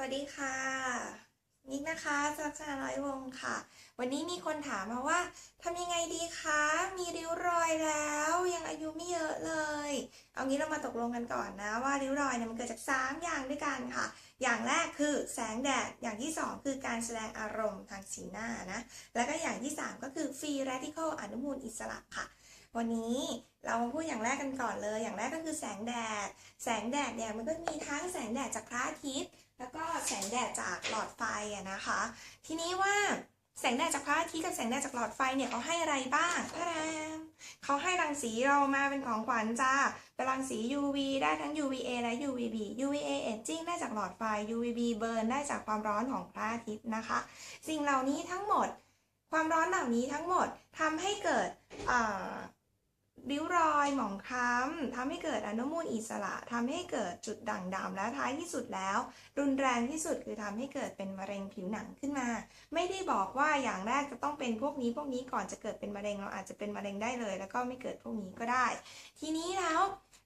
วัสดีค่ะนิกนะคะจักรน้อยวงค่ะ วันนี้มีคนถามมาว่าทำยังไงดีคะ มีริ้วรอยแล้ว ยังอายุไม่เยอะเลย เอางี้เรามาตกลงกันก่อนนะว่าริ้วรอยเนี่ยมันเกิดจาก 3 อย่างด้วยกันค่ะ อย่างแรกคือแสงแดด อย่างที่ 2 คือการแสดงอารมณ์ทางสีหน้านะ แล้วก็อย่างที่ 3 ก็คือฟรี r a ดิเค a l อนุมูลอิสระค่ะวันนี้เรามาพูดอย่างแรกกันก่อนเลย อย่างแรกก็คือแสงแดด แสงแดดเนี่ยมันก็มีทั้งแสงแดดจากพระอาทิตย์ แล้วก็แสงแดดจากหลอดไฟอะนะคะ ทีนี้ว่าแสงแดดจากพระอาทิตย์กับแสงแดดจากหลอดไฟเนี่ยเขาให้อะไรบ้างพระรามเขาให้รังสีเรามาเป็นของขวัญจ้าเป็นรังสี UV ได้ทั้ง UVA และ UVB UVA aging ได้จากหลอดไฟ UVB burn ได้จากความร้อนของพระอาทิตย์นะคะ สิ่งเหล่านี้ทั้งหมด ความร้อนเหล่านี้ทั้งหมดทำให้เกิดอ่า ริ้วรอยหมองคล้ำทำให้เกิดอนุมูลอิสระทำให้เกิดจุดด่างดำและท้ายที่สุดแล้ว รุนแรงที่สุดคือทำให้เกิดเป็นมะเร็งผิวหนังขึ้นมา ไม่ได้บอกว่าอย่างแรกจะต้องเป็นพวกนี้พวกนี้ก่อนจะเกิดเป็นมะเร็งเราอาจจะเป็นมะเร็งได้เลย แล้วก็ไม่เกิดพวกนี้ก็ได้ ทีนี้แล้ว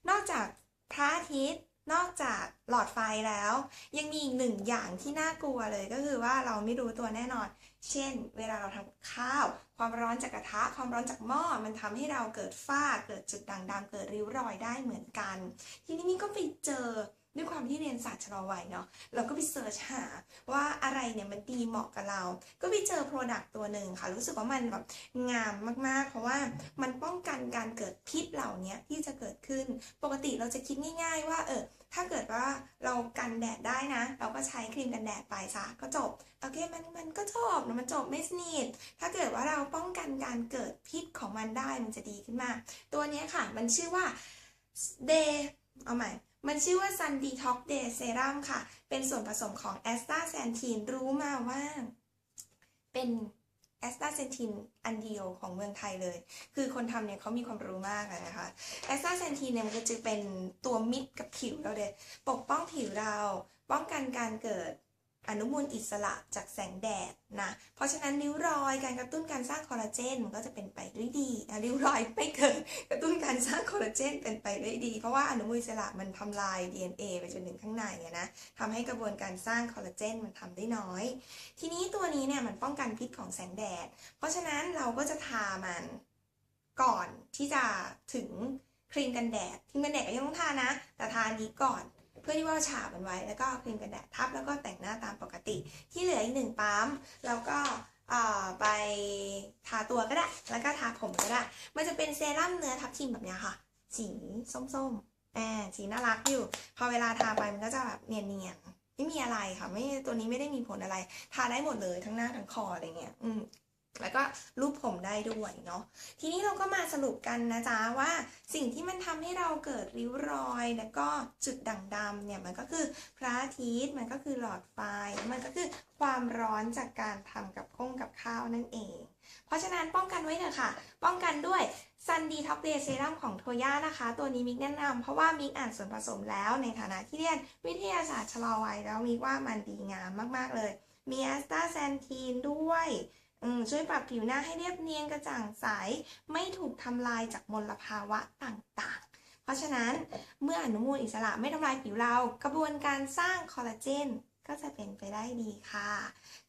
นอกจากพระอาทิตย์นอกจากหลอดไฟแล้ว ยังมีอีกหนึ่งอย่างที่น่ากลัวเลยก็คือว่าเราไม่รู้ตัวแน่นอน เช่น เวลาเราทำข้าว ความร้อนจากกระทะ ความร้อนจากหม้อมันทำให้เราเกิดฝ้าเกิดจุดด่างดำเกิดริ้วรอยได้เหมือนกัน ทีนี้นี่ก็ไปเจอด้วยความที่เรียนศาสตร์ชะลอวัยเนาะเราก็ไปเสิร์ชหาว่าอะไรเนี่ยมันดีเหมาะกับเรา ก็ไปเจอโปรดักต์ตัวหนึ่งค่ะ รู้สึกว่ามันแบบงามมากๆ เพราะว่ามันป้องกันการเกิดพิษเหล่านี้ที่จะเกิดขึ้น ปกติเราจะคิดง่าย ๆ ว่าเออ ถ้าเกิดว่าเรากันแดดได้นะ เราก็ใช้ครีมกันแดดไปซะก็จบ โอเคมันมันก็จบนะมันจบไม่สนิท ถ้าเกิดว่าเราป้องกันการเกิดพิษของมันได้มันจะดีขึ้นมาก ตัวนี้ค่ะมันชื่อว่า Day เอาใหม่มันชื่อว่า Sun Detox Day Serum ค่ะ เป็นส่วนผสมของ a s t a x a n t i n รู้มาว่า เป็น แอสตราเซนตินอันเดียวของเมืองไทยเลย คือคนทำเนี่ยเขามีความรู้มากนะนะคะ a s t a x a n t i n เนี่ยมันก็จะเป็นตัวมิดกับผิวเราเลย ปกป้องผิวเรา ป้องกันการเกิด อนุมูลอิสระจากแสงแดดนะ เพราะฉะนั้นริ้วรอยการกระตุ้นการสร้างคอลลาเจนมันก็จะเป็นไปด้วยดีริ้วรอยไม่เกิดกระตุ้นการสร้างคอลลาเจนเป็นไปด้วยดี เพราะว่าอนุมูลอิสระมันทำลาย DNA ไปจนถึงข้างในนะทำให้กระบวนการสร้างคอลลาเจนมันทำได้น้อย ทีนี้ตัวนี้เนี่ยมันป้องกันพิษของแสงแดด เพราะฉะนั้นเราก็จะทามันก่อนที่จะถึงครีมกันแดดครีมกันแดดก็ยังต้องทานะ แต่ทาอันนี้ก่อน พื่อที่ว่าฉาบมันไว้ แล้วก็ครีมกันแดดทับแล้วก็แต่งหน้าตามปกติ ที่เหลืออีกหนึ่งปั๊มแล้วก็ไปทาตัวก็ได้ แล้วก็ทาผมก็ได้ มันจะเป็นเซรั่มเนื้อทับทิมแบบนี้ค่ะ สีส้มๆแอบสีน่ารักอยู่ พอเวลาทาไปมันก็จะแบบเนียนๆไม่มีอะไรค่ะ ไม่ตัวนี้ไม่ได้มีผลอะไร ทาได้หมดเลยทั้งหน้าทั้งคออะไรเงี้ย อืม แล้วก็รูปผมได้ด้วยเนาะ ทีนี้เราก็มาสรุปกันนะจ๊ะว่าสิ่งที่มันทำให้เราเกิดริ้วรอย แล้วก็จุดด่างดำเนี่ยมันก็คือพระอาทิตย์มันก็คือหลอดไฟ มันก็คือความร้อนจากการทำกับข้งกับข้าวนั่นเอง เพราะฉะนั้นป้องกันไว้เถอะค่ะ ป้องกันด้วย Sun Detox Day Serum ของโทย่านะคะ ตัวนี้มิกแนะนำเพราะว่ามิกอ่านส่วนผสมแล้วในฐานะที่เรียนวิทยาศาสตร์ชะลอวัยแล้วมิกว่ามันดีงามมากๆเลย มีแอสตาแซนทีนด้วย ช่วยปรับผิวหน้าให้เรียบเนียนกระจ่างใส ไม่ถูกทำลายจากมลภาวะต่างๆ เพราะฉะนั้นเมื่ออนุมูลอิสระไม่ทำลายผิวเรา กระบวนการสร้างคอลลาเจนก็จะเป็นไปได้ดีค่ะ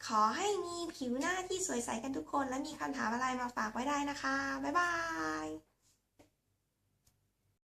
ขอให้มีผิวหน้าที่สวยใสกันทุกคน และมีคำถามอะไรมาฝากไว้ได้นะคะ บ๊ายบาย